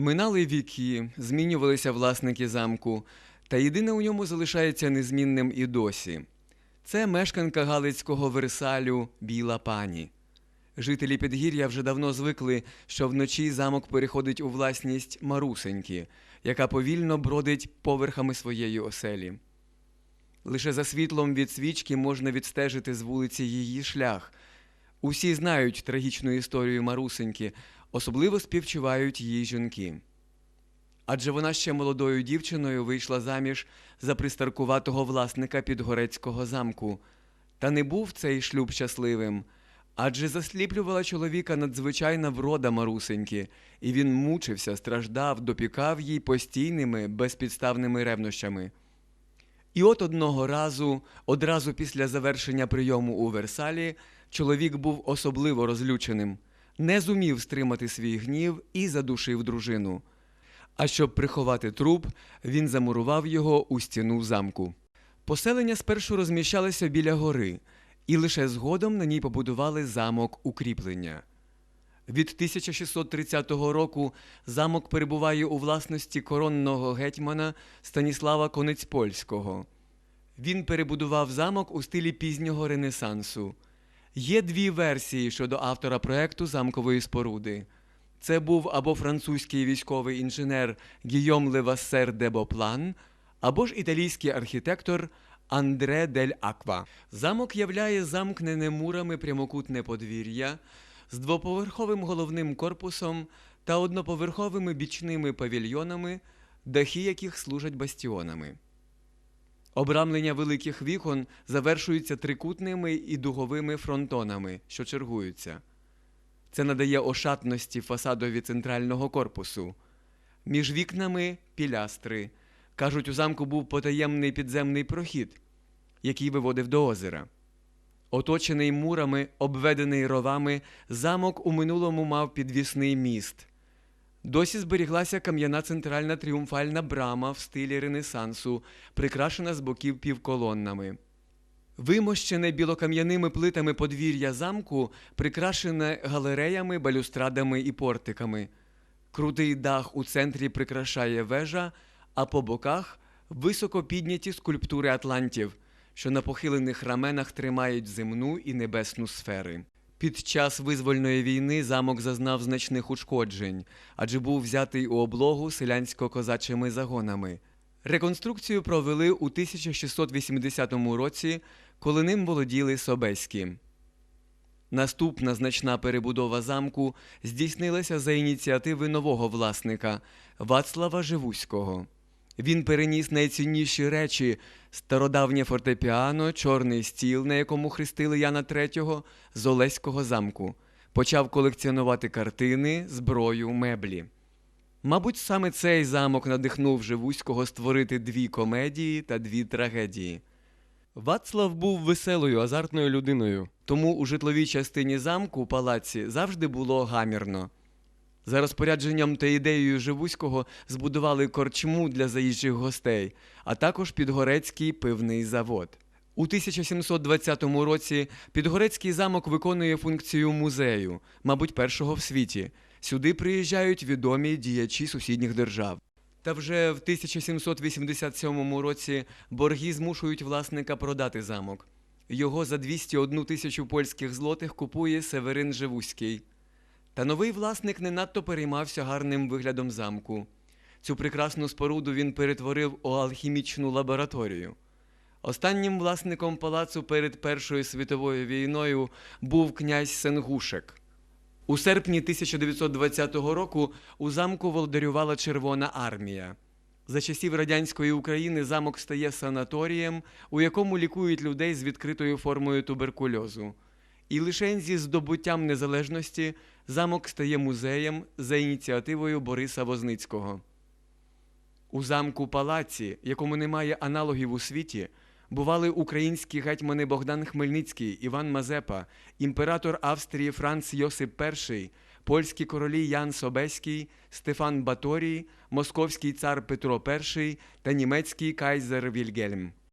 Минали віки, змінювалися власники замку, та єдине у ньому залишається незмінним і досі. Це мешканка Галицького Версалю Біла пані. Жителі Підгір'я вже давно звикли, що вночі замок переходить у власність Марусеньки, яка повільно бродить поверхами своєї оселі. Лише за світлом від свічки можна відстежити з вулиці її шлях. Усі знають трагічну історію Марусеньки, особливо співчувають її жінки. Адже вона ще молодою дівчиною вийшла заміж за пристаркуватого власника підгорецького замку. Та не був цей шлюб щасливим, адже засліплювала чоловіка надзвичайна врода Марусеньки, і він мучився, страждав, допікав їй постійними безпідставними ревнощами. І от одного разу, одразу після завершення прийому у Версалі, чоловік був особливо розлюченим, не зумів стримати свій гнів і задушив дружину. А щоб приховати труп, він замурував його у стіну замку. Поселення спершу розміщалося біля гори, і лише згодом на ній побудували замок укріплення. Від 1630 року замок перебуває у власності коронного гетьмана Станіслава Конецьпольського. Він перебудував замок у стилі пізнього Ренесансу. Є дві версії щодо автора проекту замкової споруди. Це був або французький військовий інженер Гійом Левассер де Боплан, або ж італійський архітектор Андре дель Аква. Замок являє замкнене мурами прямокутне подвір'я з двоповерховим головним корпусом та одноповерховими бічними павільйонами, дахи яких служать бастіонами. Обрамлення великих вікон завершуються трикутними і дуговими фронтонами, що чергуються. Це надає ошатності фасадові центрального корпусу. Між вікнами пілястри. Кажуть, у замку був потаємний підземний прохід, який виводив до озера. Оточений мурами, обведений ровами, замок у минулому мав підвісний міст. Досі зберіглася кам'яна центральна тріумфальна брама в стилі Ренесансу, прикрашена з боків півколоннами. Вимощене білокам'яними плитами подвір'я замку прикрашене галереями, балюстрадами і портиками. Крутий дах у центрі прикрашає вежа, а по боках високо підняті скульптури атлантів, що на похилених раменах тримають земну і небесну сфери. Під час визвольної війни замок зазнав значних ушкоджень, адже був взятий у облогу селянсько-козачими загонами. Реконструкцію провели у 1680 році, коли ним володіли Собеські. Наступна значна перебудова замку здійснилася за ініціативи нового власника Вацлава Живуського. Він переніс найцінніші речі стародавнє фортепіано, чорний стіл, на якому хрестили Яна III, з Олеського замку, почав колекціонувати картини, зброю, меблі. Мабуть, саме цей замок надихнув Живуського створити дві комедії та дві трагедії. Вацлав був веселою, азартною людиною, тому у житловій частині замку палаці завжди було гамірно. За розпорядженням та ідеєю Живуського збудували корчму для заїжджих гостей, а також Підгорецький пивний завод. У 1720 році Підгорецький замок виконує функцію музею, мабуть, першого в світі. Сюди приїжджають відомі діячі сусідніх держав. Та вже в 1787 році борги змушують власника продати замок. Його за 201 тисячу польських злотих купує Северин Живуський. Та новий власник не надто переймався гарним виглядом замку. Цю прекрасну споруду він перетворив у алхімічну лабораторію. Останнім власником палацу перед Першою світовою війною був князь Сенгушек. У серпні 1920 року у замку володарювала Червона армія. За часів радянської України замок стає санаторієм, у якому лікують людей з відкритою формою туберкульозу. І лише зі здобуттям незалежності замок стає музеєм за ініціативою Бориса Возницького. У замку палаці, якому немає аналогів у світі, бували українські гетьмани Богдан Хмельницький, Іван Мазепа, імператор Австрії Франц Йосип І, польські королі Ян Собеський, Стефан Баторій, московський цар Петро І та німецький кайзер Вільгельм.